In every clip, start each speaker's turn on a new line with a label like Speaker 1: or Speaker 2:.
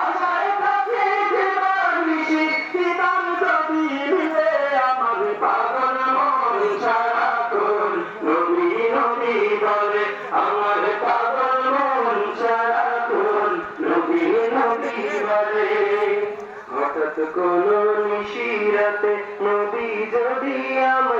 Speaker 1: আশায় থাকি দিবানিসি যদি আমার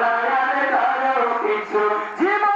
Speaker 1: না আর কোনো কিছু। চলবো না আর কারও পিছু